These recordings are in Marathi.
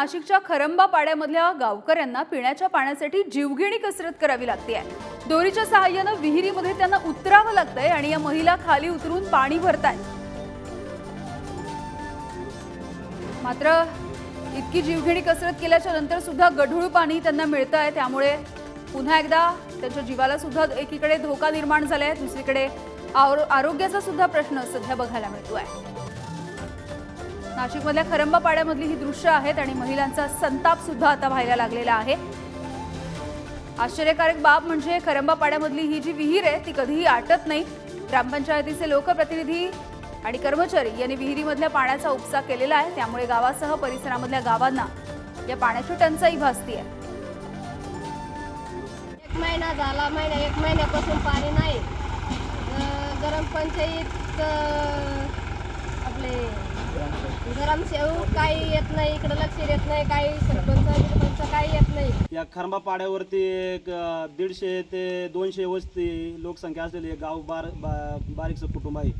नाशिकच्या खरंबा पाड्यामधल्या गावकऱ्यांना पिण्याच्या पाण्यासाठी जीवघेणी कसरत करावी लागते आहे. दोरीच्या सहाय्यानं विहिरीमध्ये त्यांना उतरावं लागतंय आणि या महिला खाली उतरून पाणी भरतायत. मात्र इतकी जीवघेणी कसरत केल्याच्यानंतर सुद्धा गढूळ पाणी त्यांना मिळत आहे त्यामुळे पुन्हा एकदा त्यांच्या जीवाला सुद्धा एकीकडे धोका निर्माण झालाय. दुसरीकडे आरो- आरोग्याचा सुद्धा प्रश्न सध्या बघायला मिळतोय. नाशिकमधल्या खरंबा पाड्यामधली ही दृश्य आहेत आणि महिलांचा संताप सुद्धा आता व्हायला लागलेला आहे. आश्चर्यकारक बाब म्हणजे खरंबा पाड्यामधली ही जी विहीर आहे ती कधीही आटत नाही. ग्रामपंचायतीचे लोकप्रतिनिधी आणि कर्मचारी यांनी विहिरीमधल्या पाण्याचा उपसा केलेला आहे. त्यामुळे गावासह परिसरामधल्या गावांना या पाण्याची टंचाई भासती आहे एक महिना झाला महिना एक महिन्यापासून पाणी नाही. ग्रामपंचायत काही येत नाही इकडे लक्ष देत नाही काही सरपंच बिरपंच काही येत नाही. या खरंबा पाड्यावरती एक अ, दीडशे ते दोनशे वस्ती लोकसंख्या असलेली एक गाव बार बा बारीकचं कुटुंब आहे.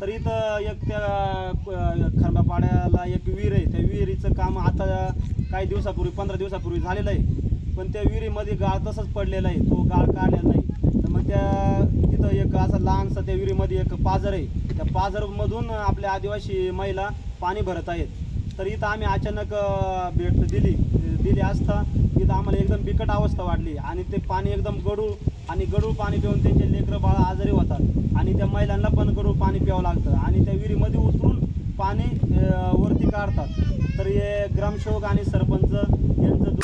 तर इथं एक त्या अ, खरंबा पाड्याला एक विहीर आहे. त्या विहिरीचं काम आता काही दिवसापूर्वी पंधरा दिवसापूर्वी झालेलं आहे. पण त्या विहिरीमध्ये गाळ तसंच पडलेला आहे. तो गाळ काढलेला नाही. तर मग त्या तिथं एक असं लहानसं त्या विहिरीमध्ये एक पाझर आहे. त्या पाझरमधून आपल्या आदिवासी महिला पाणी भरत आहेत. तर इथं आम्ही अचानक भेट दिली दिली असता इथं आम्हाला एकदम बिकट अवस्था वाढली आणि ते पाणी एकदम गडूळ आणि गडूळ पाणी पिऊन त्यांचे लेकरं बाळ आजारी होतात आणि त्या महिलांना पण गडूळ पाणी प्यावं लागतं आणि त्या विहिरीमध्ये उतरून पाणी वरती काढतात. तर हे ग्रामसेवक आणि सरपंच यांचं